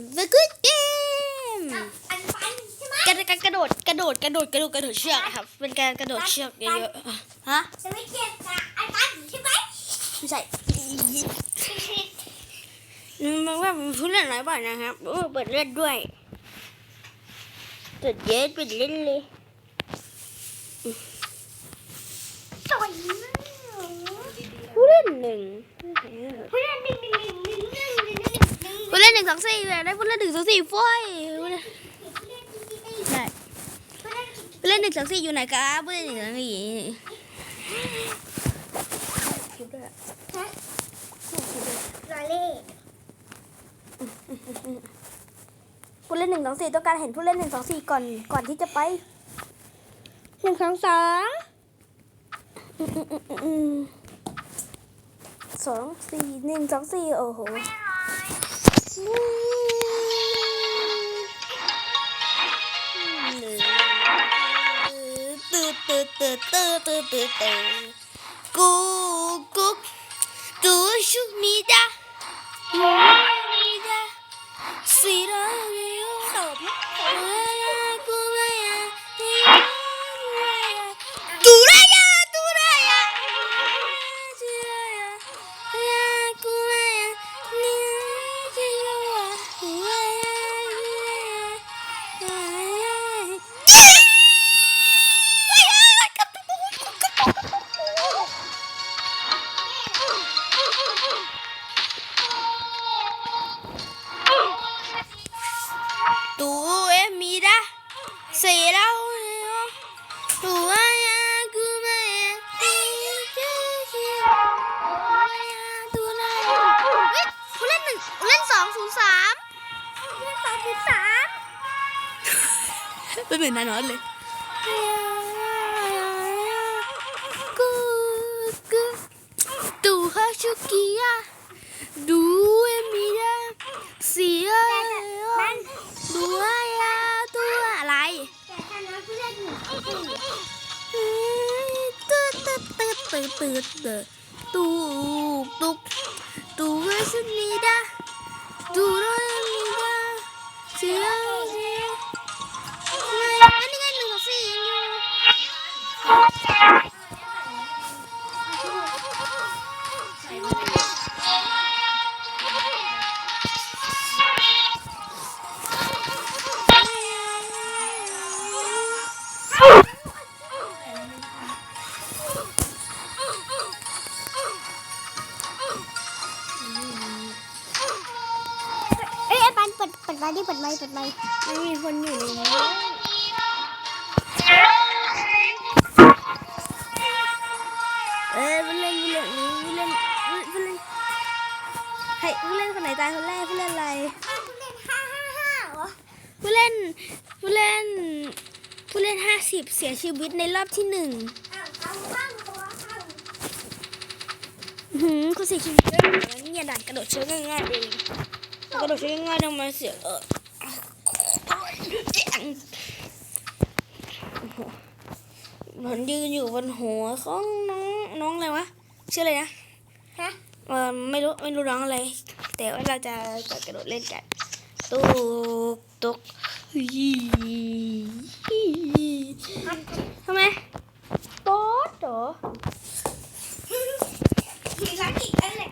The Good Game อันฟันใช่ไหมการการกระโดดกระโดดกระโดดกระโดดกระโดดเชือกนะครับ เป็นการกระโดดเชือกเยอะๆฮะจะไม่เจ็บกับอันฟันใช่ไหมไม่ใช่มันว่ามันพูดเล่นน้อยบ่อยนะครับโอ้เปิดเล่นด้วยเปิดเยอะเปิดเล่นเลยสวยมากผู้เล่นหนึ่งผู้เล่นหนึ่งหนึ่งหนึ่งหนึ่ง หนึ่งสองสี่เลยได้ผู้เล่นหนึ่งสองสี่ฟ้อยผู้เล่นใช่ผู้เล่นหนึ่งสองสี่อยู่ไหนครับผู้เล่นหนึ่งสองสี่ลอเล่ผู้เล่นหนึ่งสองสี่ต้องการเห็นผู้เล่นหนึ่งสองสี่ก่อนก่อนที่จะไปหนึ่งสองสองสองสี่หนึ่งสองสี่โอ้โห từ từ từ từ mì cu cu tu shumida shumida sirage เหมือนนานอนเลยกูกูตูฮาชุกิยาดูเอมิดาเสียมันดูอะไรตัวอะไรต่ถ้าน้องผู้เล่นหนึ่งสองสี่ตืดตืดตืดตืดตืดตืดตุกตุกตุกสุนิ ปิดเปิดไม้ดิเปิดไม้เปิดไม้ไม่มีคนอยู่ในนี้เอ้ยผู้เล่นผู้เล่นผู้เล่นผู้เล่นใครผู้เล่นคนไหนตายคนแรกผู้เล่นอะไรอ้าวผู้เล่นห้าห้าห้าเหรอผู้เล่นผู้เล่นผู้เล่นห้าสิบเสียชีวิตในรอบที่หนึ่งอ้าวเขาเขาอื้อหืมคุณเสียชีวิตด้วยเหรอนี่อย่าด่านกระโดดเชือกง่ายๆเอง กระโดดเชือกง่ายๆทำไมเสียเออโอ้โหมันยืนอยู่บนหัวของน้องน้องอะไรวะชื่ออะไรนะฮะเออไม่รู้ไม่รู้ร้องอะไร แต่ว่าเราจะกระโดดเล่นกันตุกตุกฮีทำไมโต๊ดเหรอมีร้านอีกอันแหละ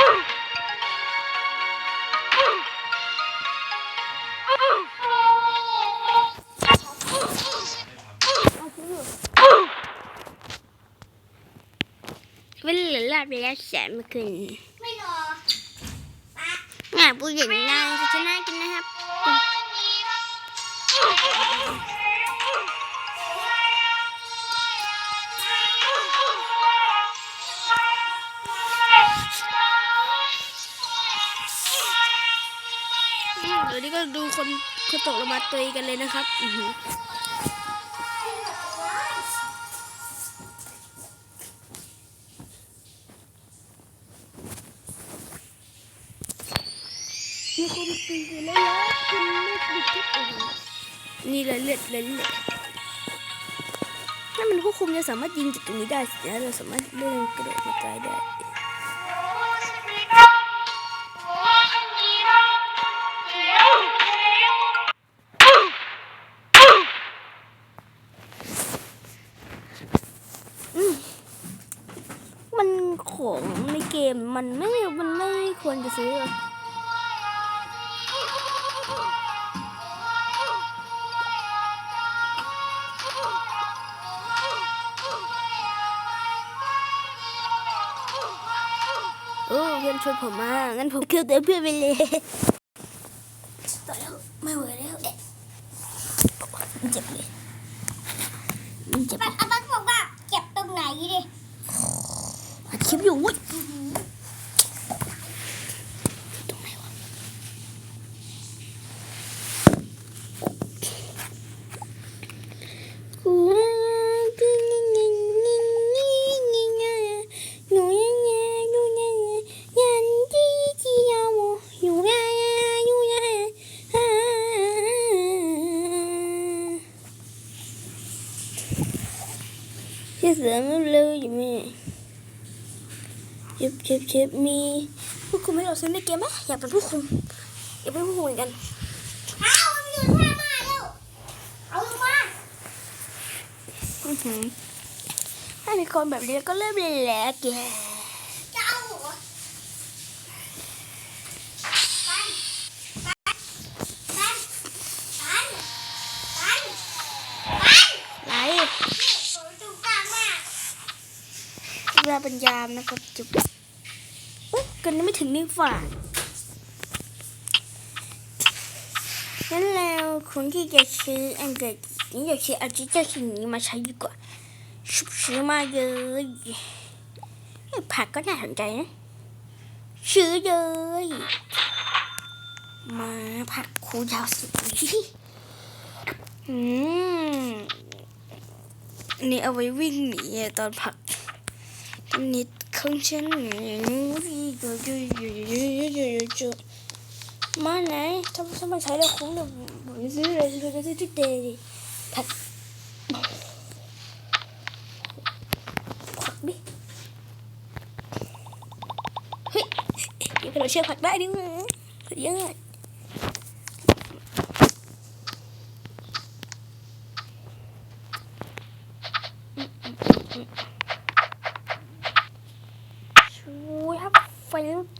วิ่งหรือหลับแล้วแสนเมื่อคืนไม่รอเนี่ยผู้หญิงนายจะนะกินนะครับ คนคนตกลงมาตุยกันเลยนะครับ อือหือมีคนตุยกันแล้วนะคุณไม่ติดที่อื่นนี่เลยเลือดเลยเลือดถ้ามันควบคุมจะสามารถยิงจากตรงนี้ได้สินะเราสามารถเลื่อนกระโดดมาไกลได้ ช่วยผมมากงั้นผมเคิวเตือนเพื่อนไปเลยต่อแล้ว ไม่ไหวแล้วเอ๊ะมันเจ็บเลยมันเจ็บ ป้าป้าบอกว่าเก็บตรงไหนดิ อัดคลิปอยู่เว้ยตรงไหนวะกูหนูยังไงหนูยังไงยันที่ที่ยาวอยู่ไงอยู่ไง ที่เสือมันเร็วอยู่ไหมเชฟเชฟเชฟมีผู้คุมให้เราซื้อในเกมไหมอยากเป็นผู้คุมอยากเป็นผู้คุมเหมือนกันอ้าวมันอยู่ท่ามาเร็วเอาลงมาอื้อหือถ้ามีคนแบบนี้ก็เริ่มเลยแหละแก จะเอาหัวปันปันปันปันปันปัน ไร โอ้ยจุกกลางมาก เวลาเป็น ยามนะครับจุ๊บอุ๊ยกันยังไม่ถึงนี่ฝ่างั้นแล้วคนที่จะซื้ออันเกิดนี่อยากซื้ออาจจะเจ้าสิ่งนี้มาใช้ดีกว่าชุบซื้อมาเลยอ้ยผักก็น่าสนใจนะซื้อเลยมาผักคูยาวสุดอืมนี่เอาไว้วิ่งหนีตอนผัก นิดของฉันมาไหนถ้าถ้ามใช้แล้วคุ้มเลยผมจะซื้อเลยซื้อเลยซื้อทุกเดย์ดิผักผักดิเฮ้ยเดี๋ยวเราเชื่อผักได้ดิวะสุดยอด ช่วย ค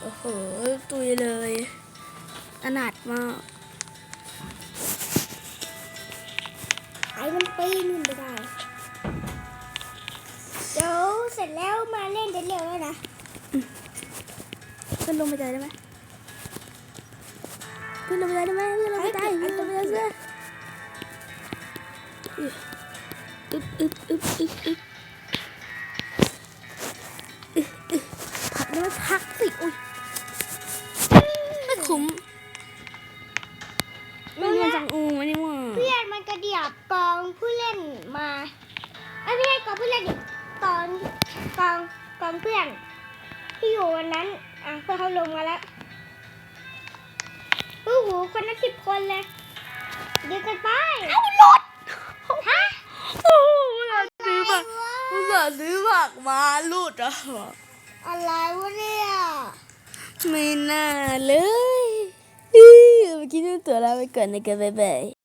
โอ้โห ตุยเลยอนาถมากใครมันปีนขึ้นไปได้เดี๋ยวเสร็จแล้วมาเล่นเดี๋ยวเร็วแล้วนะขึ้นลงไปได้ไหมขึ้นลงไปได้ไหมขึ้นลงไปได้ขึ้นลงไปได้สิอึ๊บอึ๊บอึ๊บอึ๊บอึ๊บอึ๊บอึ๊บพักได้ไหมพักสิอุ้ย เล่นดิตอนกองกองเพื่อน ที่อยู่วันนั้น อะเพื่อนเขาลงมาแล้วโอ้โหคนนั้นสิบคนเลยเดี๋ยวกันไปเอาหลดฮะโอ้โหเราซื้อผักอุตส่าห์ซื้อผักมาหลุดอะอะไรวะเนี่ยไม่น่าเลยอื้อเมื่อกี้ดูตัวเราไปก่อนนะกันบ๊ายบาย